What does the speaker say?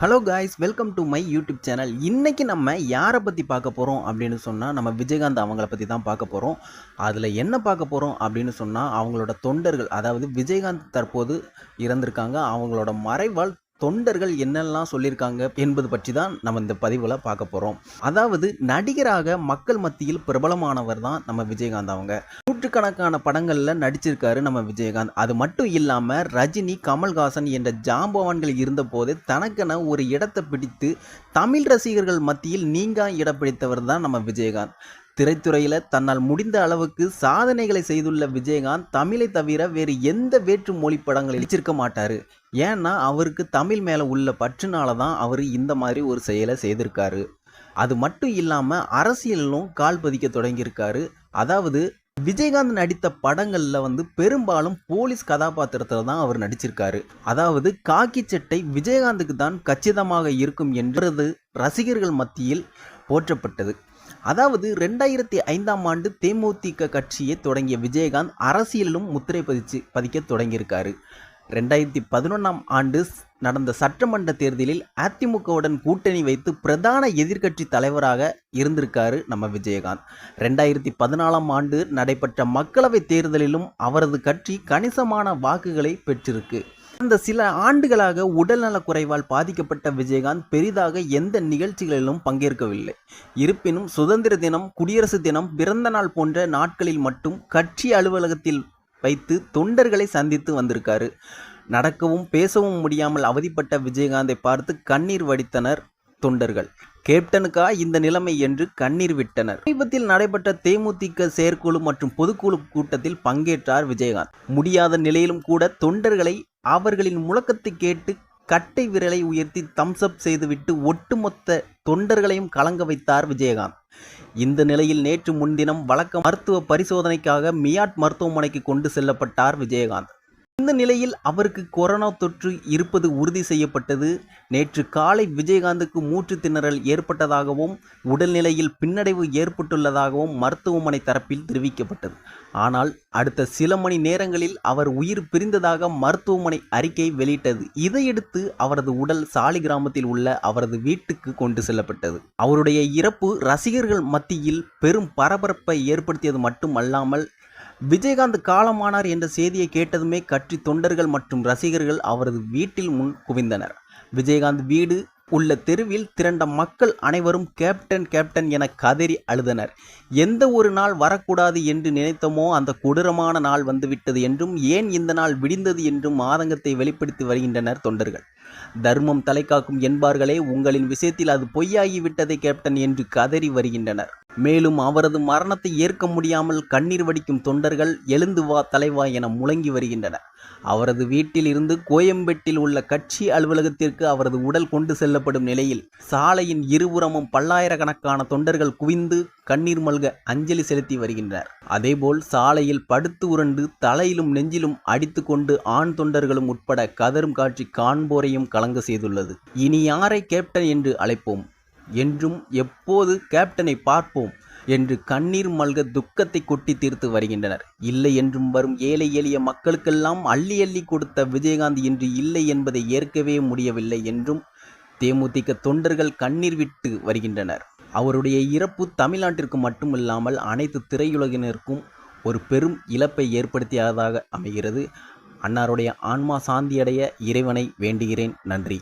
Hello guys welcome to my YouTube channel இன்றைக்கி நம்ம யாரை பற்றி பார்க்க போகிறோம் அப்படின்னு சொன்னால் நம்ம விஜயகாந்த் அவங்கள பற்றி தான் பார்க்க போகிறோம் அதில் என்ன பார்க்க போகிறோம் அப்படின்னு சொன்னால் அவங்களோட தொண்டர்கள் அதாவது விஜயகாந்த் தற்போது இறந்திருக்காங்க. அவங்களோட மறைவால் தொண்டர்கள் என்னெல்லாம் சொல்லியிருக்காங்க என்பது பற்றி தான் நம்ம இந்த பதிவில் பார்க்க போகிறோம் அதாவது நடிகராக மக்கள் மத்தியில் பிரபலமானவர் தான் நம்ம விஜயகாந்த் அவங்க. நூற்றுக்கணக்கான படங்களில் நடிச்சிருக்காரு நம்ம விஜயகாந்த். அது மட்டும் இல்லாமல் ரஜினி கமல்ஹாசன் என்ற ஜாம்பவான்கள் இருந்தபோது தனக்கென ஒரு இடத்தை பிடித்து தமிழ் ரசிகர்கள் மத்தியில் நீங்கா இடம் பிடித்தவர் தான் நம்ம விஜயகாந்த். திரைத்துறையில் தன்னால் முடிந்த அளவுக்கு சாதனைகளை செய்துள்ள விஜயகாந்த் தமிழை தவிர வேறு எந்த வேற்று மொழி படங்கள் நடிச்சிருக்க மாட்டார். ஏன்னா அவருக்கு தமிழ் மேலே உள்ள பற்றுனால தான் அவர் இந்த மாதிரி ஒரு செயலை செய்திருக்காரு. அது மட்டும் இல்லாமல் அரசியலிலும் கால் பதிக்க தொடங்கியிருக்காரு. அதாவது விஜயகாந்த் நடித்த படங்களில் வந்து பெரும்பாலும் போலீஸ் கதாபாத்திரத்தில் தான் அவர் நடிச்சிருக்காரு. அதாவது காக்கி சட்டை விஜயகாந்துக்கு தான் கச்சிதமாக இருக்கும் என்றது ரசிகர்கள் மத்தியில் போற்றப்பட்டது. அதாவது ரெண்டாயிரத்தி ஐந்தாம் ஆண்டு தேமுதிக கட்சியை தொடங்கிய விஜயகாந்த் அரசியலிலும் முத்திரை பதிச்சு பதிக்க தொடங்கியிருக்காரு. ரெண்டாயிரத்தி பதினொன்றாம் ஆண்டு நடந்த சட்டமன்ற தேர்தலில் அதிமுகவுடன் கூட்டணி வைத்து பிரதான எதிர்க்கட்சி தலைவராக இருந்திருக்காரு நம்ம விஜயகாந்த். ரெண்டாயிரத்தி பதினாலாம் ஆண்டு நடைபெற்ற மக்களவைத் தேர்தலிலும் அவரது கட்சி கணிசமான வாக்குகளை பெற்றிருக்கு. கடந்த சில ஆண்டுகளாக உடல்நலக் குறைவால் பாதிக்கப்பட்ட விஜயகாந்த் பெரிதாக எந்த நிகழ்ச்சிகளிலும் பங்கேற்கவில்லை. இருப்பினும் சுதந்திர தினம் குடியரசு தினம் பிறந்த நாள் போன்ற நாட்களில் மட்டும் கட்சி அலுவலகத்தில் வைத்து தொண்டர்களை சந்தித்து வந்திருக்காரு. நடக்கவும் பேசவும் முடியாமல் அவதிப்பட்ட விஜயகாந்தை பார்த்து கண்ணீர் வடித்தனர் தொண்டர்கள். கேப்டனுக்கா இந்த நிலைமை என்று கண்ணீர் விட்டனர். சமீபத்தில் நடைபெற்ற தேமுதிக செயற்குழு மற்றும் பொதுக்குழு கூட்டத்தில் பங்கேற்றார் விஜயகாந்த். முடியாத நிலையிலும் கூட தொண்டர்களை அவர்களின் முழக்கத்தை கேட்டு கட்டை விரலை உயர்த்தி தம்ஸ்அப் செய்துவிட்டு ஒட்டுமொத்த தொண்டர்களையும் கலங்க வைத்தார் விஜயகாந்த். இந்த நிலையில் நேற்று முன்தினம் வழக்க மருத்துவ பரிசோதனைக்காக மியாட் மருத்துவமனைக்கு கொண்டு செல்லப்பட்டார் விஜயகாந்த். இந்த நிலையில் அவருக்கு கொரோனா தொற்று இருப்பது உறுதி செய்யப்பட்டது. நேற்று காலை விஜயகாந்துக்கு மூச்சு திணறல் ஏற்பட்டதாகவும் உடல்நிலையில் பின்னடைவு ஏற்பட்டுள்ளதாகவும் மருத்துவமனை தரப்பில் தெரிவிக்கப்பட்டது. ஆனால் அடுத்த சில மணி நேரங்களில் அவர் உயிர் பிரிந்ததாக மருத்துவமனை அறிக்கை வெளியிட்டது. இதையடுத்து அவரது உடல் சாலி கிராமத்தில் உள்ள அவரது வீட்டுக்கு கொண்டு செல்லப்பட்டது. அவருடைய இறப்பு ரசிகர்கள் மத்தியில் பெரும் பரபரப்பை ஏற்படுத்தியது மட்டும் அல்லாமல் விஜயகாந்த் காலமானார் என்ற செய்தியை கேட்டதுமே கட்சி தொண்டர்கள் மற்றும் ரசிகர்கள் அவரது வீட்டில் முன் குவிந்தனர். விஜயகாந்த் வீடு உள்ள தெருவில் திரண்ட மக்கள் அனைவரும் கேப்டன் கேப்டன் என கதறி அழுதனர். எந்த ஒரு நாள் வரக்கூடாது என்று நினைத்தோமோ அந்த கொடூரமான நாள் வந்துவிட்டது என்றும் ஏன் இந்த நாள் விடிந்தது என்றும் ஆதங்கத்தை வெளிப்படுத்தி வருகின்றனர் தொண்டர்கள். தர்மம் தலைக்காக்கும் என்பார்களே உங்களின் விஷயத்தில் அது பொய்யாகிவிட்டதை கேப்டன் என்று கதறி வருகின்றனர். மேலும் அவரது மரணத்தை ஏற்க முடியாமல் கண்ணீர் வடிக்கும் தொண்டர்கள் எழுந்து வா தலைவா என முழங்கி வருகின்றனர் அவரது வீட்டில் இருந்து கோயம்பேட்டில் உள்ள கட்சி அலுவலகத்திற்கு அவரது உடல் கொண்டு செல்லப்படும் நிலையில் சாலையின் இருபுறமும் பல்லாயிரக்கணக்கான தொண்டர்கள் குவிந்து கண்ணீர் மல்க அஞ்சலி செலுத்தி வருகின்றனர். அதேபோல் சாலையில் படுத்து உருண்டு தலையிலும் நெஞ்சிலும் அடித்துக்கொண்டு ஆண் தொண்டர்களும் உட்பட கதரும் காட்சி காண்போரையும் கலங்க செய்துள்ளது. இனி யாரை கேப்டன் என்று அழைப்போம்? என்றும் எப்போது கேப்டனை பார்ப்போம் என்று கண்ணீர் மல்க துக்கத்தை கொட்டி தீர்த்து வருகின்றனர். இல்லை என்றும் வரும் ஏழை எளிய மக்களுக்கெல்லாம் அள்ளி அள்ளி கொடுத்த விஜயகாந்த் இன்று இல்லை என்பதை ஏற்கவே முடியவில்லை என்றும் தேமுதிக தொண்டர்கள் கண்ணீர் விட்டு வருகின்றனர். அவருடைய இறப்பு தமிழ்நாட்டிற்கு மட்டுமில்லாமல் அனைத்து திரையுலகினருக்கும் ஒரு பெரும் இழப்பை ஏற்படுத்தியதாக அமைகிறது. அன்னாருடைய ஆன்மா சாந்தியடைய இறைவனை வேண்டுகிறேன். நன்றி.